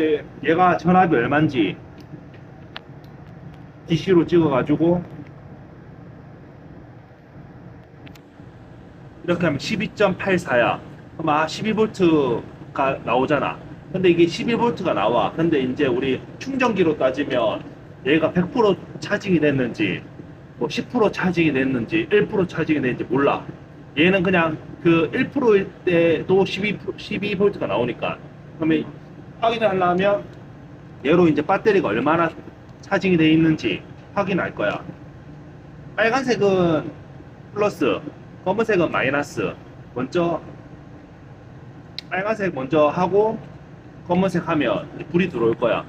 이제 얘가 전압이 얼마인지 DC로 찍어가지고 이렇게 하면 12.84야. 그럼 아 12V가 나오잖아. 근데 이게 12V가 나와. 근데 이제 우리 충전기로 따지면 얘가 100% 차징이 됐는지 뭐 10% 차징이 됐는지 1% 차징이 됐는지 몰라. 얘는 그냥 그 1%일 때도 12 12V가 나오니까 그러면 확인을 하려면 얘로 이제 배터리가 얼마나 차징이 돼 있는지 확인할 거야. 빨간색은 플러스, 검은색은 마이너스. 먼저 빨간색 먼저 하고 검은색 하면 불이 들어올 거야.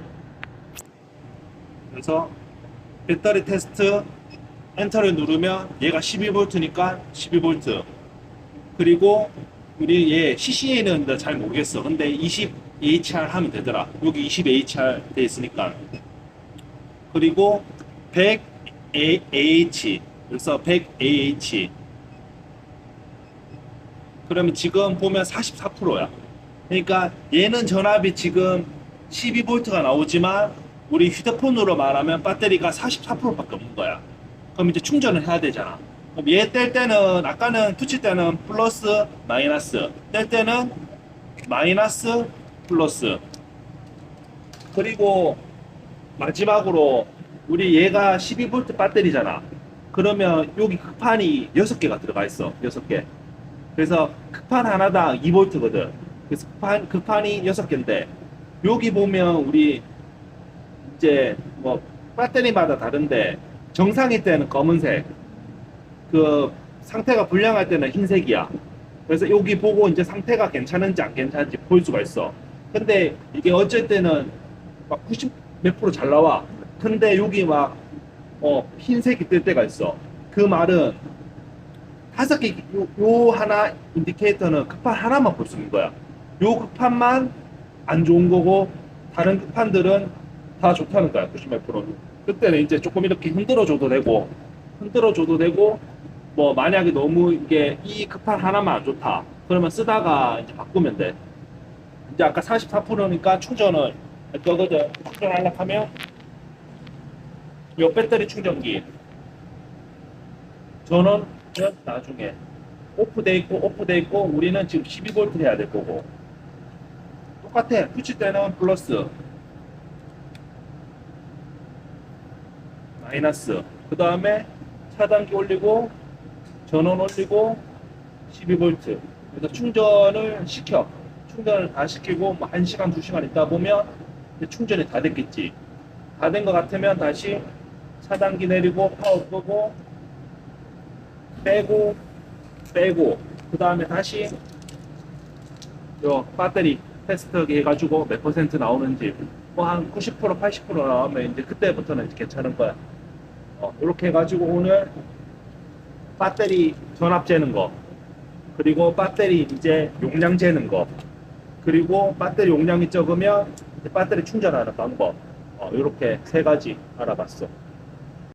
그래서 배터리 테스트 엔터를 누르면 얘가 12V니까 12V. 그리고 우리 얘 CCA는 잘 모르겠어. 근데 20HR 하면 되더라. 여기 20HR 돼 있으니까. 그리고 100AH. 그래서 100AH. 그러면 지금 보면 44%야. 그러니까 얘는 전압이 지금 12V가 나오지만 우리 휴대폰으로 말하면 배터리가 44%밖에 없는 거야. 그럼 이제 충전을 해야 되잖아. 그럼 얘 뗄 때는 아까는 붙일 때는 플러스 마이너스 뗄 때는 마이너스 플러스 그리고 마지막으로 우리 얘가 12V 배터리잖아. 그러면 여기 극판이 6개가 들어가 있어. 6개. 그래서 극판 하나당 2V거든. 그래서 극판, 극판이 6개인데 여기 보면 우리 이제 뭐 배터리마다 다른데 정상일 때는 검은색 그 상태가 불량할 때는 흰색이야 그래서 여기 보고 이제 상태가 괜찮은지 안 괜찮은지 볼 수가 있어 근데 이게 어쩔 때는 막 90 몇 프로 잘 나와 근데 여기 막 어, 흰색이 뜰 때가 있어 그 말은 다섯 개, 요, 요 하나 인디케이터는 급판 하나만 볼 수 있는 거야. 요 급판만 안 좋은 거고, 다른 급판들은 다 좋다는 거야, 90몇 프로는. 그때는 이제 조금 이렇게 흔들어 줘도 되고, 흔들어 줘도 되고, 뭐, 만약에 너무 이게 이 급판 하나만 안 좋다. 그러면 쓰다가 이제 바꾸면 돼. 이제 아까 44%니까 충전을. 할 거거든. 충전하려고 하면, 요 배터리 충전기. 은 나중에 오프돼 있고 오프돼 있고 우리는 지금 12V 해야 될 거고. 똑같아. 붙일 때는 플러스. 마이너스. 그 다음에 차단기 올리고 전원 올리고 12V 그래서 충전을 시켜 충전을 다 시키고 뭐 1시간 2시간 있다 보면 충전이 다 됐겠지. 다 된 것 같으면 다시 차단기 내리고 파워 끄고 빼고 빼고 그 다음에 다시 요 배터리 테스트 해가지고 몇 퍼센트 나오는지 뭐 한 90% 80% 나오면 이제 그때부터는 이제 괜찮은 거야. 어, 이렇게 해가지고 오늘 배터리 전압 재는 거 그리고 배터리 이제 용량 재는 거 그리고 배터리 용량이 적으면 배터리 충전하는 방법. 어, 이렇게 세 가지 알아봤어